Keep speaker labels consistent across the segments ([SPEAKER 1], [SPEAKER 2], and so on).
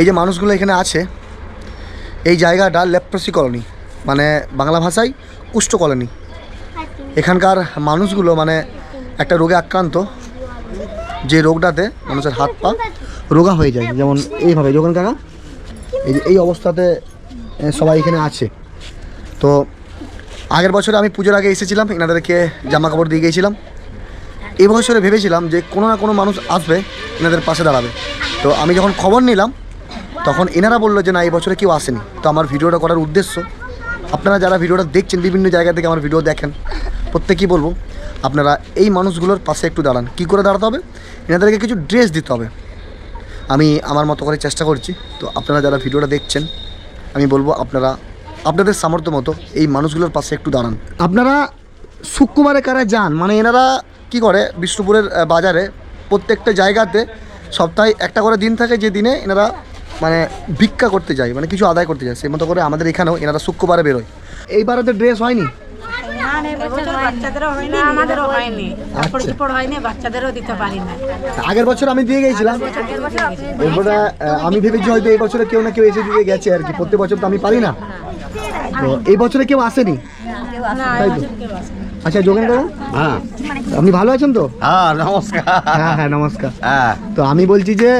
[SPEAKER 1] এই যে মানুষগুলো এখানে আছে, এই জায়গাটা লেপ্রসি কলোনি মানে বাংলা ভাষায় কুষ্ঠ কলোনি। এখানকার মানুষগুলো মানে একটা রোগে আক্রান্ত, যে রোগটাতে মানুষের হাত পা রোগা হয়ে যায়, যেমন এইভাবে। যখন কাকা এই যে এই অবস্থাতে সবাই এখানে আছে। তো আগের বছরে আমি পুজোর আগে এসেছিলাম, এনাদেরকে জামা কাপড় দিয়ে গিয়েছিলাম। এই বছরে ভেবেছিলাম যে কোনো না কোনো মানুষ আসবে, এনাদের পাশে দাঁড়াবে। তো আমি যখন খবর নিলাম তখন এনারা বলল যে, না, এই বছরে কেউ আসেনি। তো আমার ভিডিওটা করার উদ্দেশ্য, আপনারা যারা ভিডিওটা দেখছেন, বিভিন্ন জায়গা থেকে আমার ভিডিও দেখেন প্রত্যেকেই বলব, আপনারা এই মানুষগুলোর পাশে একটু দাঁড়ান। কী করে দাঁড়াতে হবে? এনাদেরকে কিছু ড্রেস দিতে হবে। আমি আমার মতো করে চেষ্টা করছি। তো আপনারা যারা ভিডিওটা দেখছেন, আমি বলব, আপনারা, আপনাদের সামর্থ্য মতো এই মানুষগুলোর পাশে একটু দাঁড়ান। আপনারা শুক্রবারে কারা যান? মানে এনারা কি করে? বিষ্ণুপুরের বাজারে প্রত্যেকটা জায়গাতে সপ্তাহে একটা করে দিন থাকে, যে দিনে এনারা মানে ভিক্ষা করতে যায় মানে কিছু আদায় করতে যায় সেই মতো করে আমাদের এখানেও এনারা শুক্রবারে বেরোয়। এইবারে তো ড্রেস হয়নি?
[SPEAKER 2] হয়নি আমাদেরও হয়নি। কাপড়
[SPEAKER 1] আচ্ছা। আগের বছর আমি দিয়ে গেছিলাম। এরপরে আমি ভেবেছি হয়তো এই বছরে কেউ না কেউ এসে দিয়ে গেছে আর কি প্রত্যেক বছর তো আমি পারি না। তো এই বছরে কেউ আসেনি? তাই তো?
[SPEAKER 2] এবছর কেউ আসেনি।
[SPEAKER 1] আচ্ছা যোগেন কাকা
[SPEAKER 3] হ্যাঁ।
[SPEAKER 1] আপনি ভালো আছেন তো?
[SPEAKER 3] হ্যাঁ নমস্কার।
[SPEAKER 1] হ্যাঁ হ্যাঁ নমস্কার।
[SPEAKER 3] হ্যাঁ।
[SPEAKER 1] তো আমি বলছি যে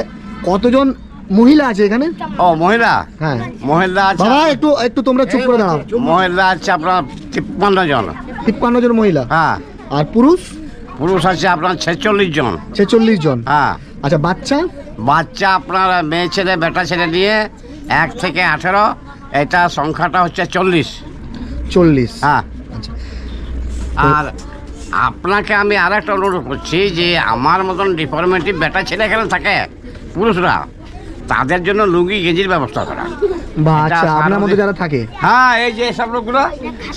[SPEAKER 1] কতজন মহিলা আছে এখানে?
[SPEAKER 3] ও মহিলা?
[SPEAKER 1] হ্যাঁ।
[SPEAKER 3] মহিলা আছে
[SPEAKER 1] বাবা একটু একটু তোমরা চুপ করে দাঁড়াও।
[SPEAKER 3] মহিলা আছে আপনার তিপ্পান্ন জন।
[SPEAKER 1] তিপ্পান্ন জন মহিলা?
[SPEAKER 3] হ্যাঁ।
[SPEAKER 1] আর পুরুষ?
[SPEAKER 3] পুরুষ আছে আপনার ছেচল্লিশ জন।
[SPEAKER 1] ছেচল্লিশ জন।
[SPEAKER 3] হ্যাঁ।
[SPEAKER 1] আচ্ছা বাচ্চা?
[SPEAKER 3] বাচ্চা আপনার মেয়ে ছেলে বেটা ছেলে নিয়ে এক থেকে আঠেরো এটা সংখ্যাটা হচ্ছে চল্লিশ।
[SPEAKER 1] চল্লিশ।
[SPEAKER 3] হ্যাঁ।
[SPEAKER 1] আচ্ছা।
[SPEAKER 3] আর আপনাকে আমি আর একটা অনুরোধ করছি যে আমার মতন ডিপার্টমেন্টে বেটা ছেলে এখানে থাকে পুরুষরা তাদের জন্য লুঙ্গি গেঞ্জির ব্যবস্থা করা।
[SPEAKER 1] বা আচ্ছা আপনার মধ্যে যারা থাকে?
[SPEAKER 3] হ্যাঁ এই যে সব লোকগুলো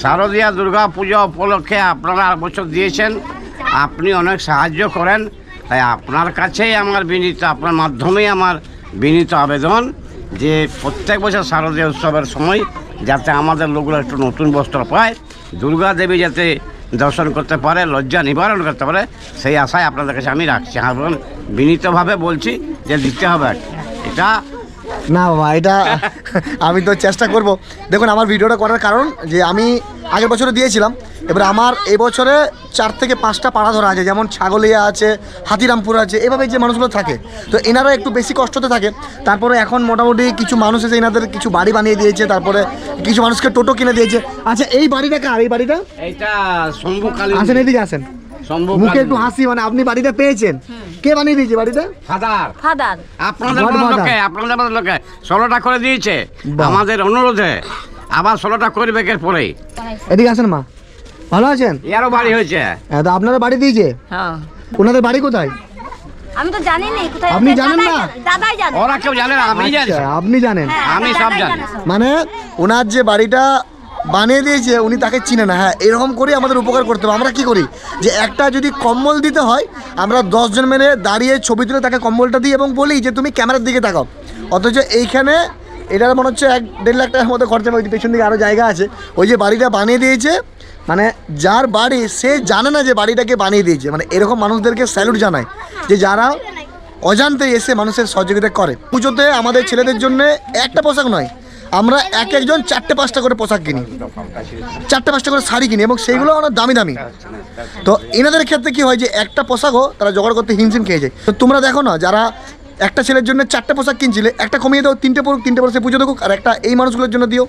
[SPEAKER 3] শারদীয়া দুর্গা পূজা উপলক্ষে আপনারা বছর দিয়েছেন আপনি অনেক সাহায্য করেন তাই আপনার কাছেই আমার বিনীত আপনার মাধ্যমেই আমার বিনীত আবেদন যে প্রত্যেক বছর শারদীয় উৎসবের সময় যাতে আমাদের লোকগুলো একটু নতুন বস্ত্র পায় দুর্গা দেবী যাতে দর্শন করতে পারে লজ্জা নিবারণ করতে পারে সেই আশায় আপনাদের কাছে আমি রাখছি। এবং বিনীতভাবে বলছি যে দিতে হবে আর কি। এটা
[SPEAKER 1] না বাবা এটা আমি তো চেষ্টা করব। দেখুন আমার ভিডিওটা করার কারণ যে আমি আগের বছরে দিয়েছিলাম এবার আমার এই বছরে চার থেকে পাঁচটা পাড়া ধরা আছে যেমন ছাগলিয়া আছে হাতিরামপুর আছে এভাবে যে মানুষগুলো থাকে। তো এনারা একটু বেশি কষ্টতে থাকে। তারপরে এখন মোটামুটি কিছু মানুষ এসে এনাদের কিছু বাড়ি বানিয়ে দিয়েছে তারপরে কিছু মানুষকে টোটো কিনে দিয়েছে। আচ্ছা এই বাড়িটা কার? এই বাড়িটা?
[SPEAKER 3] এইটা
[SPEAKER 1] আসেন এদিকে আসেন। মুখে একটু হাসি মানে আপনি বাড়িটা পেয়েছেন। কে বানিয়ে দিয়েছে বাড়িটা
[SPEAKER 3] ফাদার।
[SPEAKER 4] ফাদার।
[SPEAKER 3] আপনাদের। লোকে আপনাদের লোকে ষোলোটা করে দিয়েছে। আমাদের অনুরোধে আবার ষোলোটা করবে এর পরেই
[SPEAKER 1] এদিকে আসেন মা। ভালো আছেন?
[SPEAKER 3] এরও বাড়ি হয়েছে।
[SPEAKER 1] হ্যাঁ তো আপনারা বাড়ি দিয়েছে?
[SPEAKER 4] হ্যাঁ।
[SPEAKER 1] ওনাদের বাড়ি কোথায়?
[SPEAKER 4] আমি তো জানি না কোথায়
[SPEAKER 1] আপনি জানেন না?
[SPEAKER 4] দাদাই জানে।
[SPEAKER 3] ওরা কেউ জানে না আমি জানি
[SPEAKER 1] আচ্ছা, আপনি জানেন।
[SPEAKER 4] হ্যাঁ,
[SPEAKER 3] আমি সব জানি।
[SPEAKER 1] মানে ওনার যে বাড়িটা বানিয়ে দিয়েছে, উনি তাকে চিনে না। হ্যাঁ এরকম করে আমাদের উপকার করতে হবে। আমরা কি করি? যে একটা যদি কম্বল দিতে হয়, আমরা দশজন মেনে দাঁড়িয়ে ছবি তুলে তাকে কম্বলটা দিই এবং বলি যে, তুমি ক্যামেরার দিকে তাকাও। অথচ এইখানে এটার মনে হচ্ছে এক দেড় লাখ টাকার মতো খরচা হবে, ওই পেছন দিকে আরও জায়গা আছে। ওই যে বাড়িটা বানিয়ে দিয়েছে মানে যার বাড়ি, সে জানে না যে বাড়িটাকে বানিয়ে দিয়েছে। মানে এরকম মানুষদেরকে স্যালুট জানায় যে যারা অজান্তে এসে মানুষের সহযোগিতা করে। পুজোতে আমাদের ছেলেদের জন্য একটা পোশাক নয় আমরা এক একজন চারটে পাঁচটা করে পোশাক কিনি। চারটে পাঁচটা করে শাড়ি কিনি এবং সেইগুলো অনেক দামি দামি। তো এনাদের ক্ষেত্রে কি হয় যে একটা পোশাকও তারা জোগাড় করতে হিমশিম খেয়ে যায়। তো তোমরা দেখো না, যারা একটা ছেলের জন্য চারটে পোশাক কিনছিলে, একটা কমিয়ে দাও, তিনটে পড়ুক তিনটে পর সে পুজো দেখুক, আর একটা এই মানুষগুলোর জন্য দিও।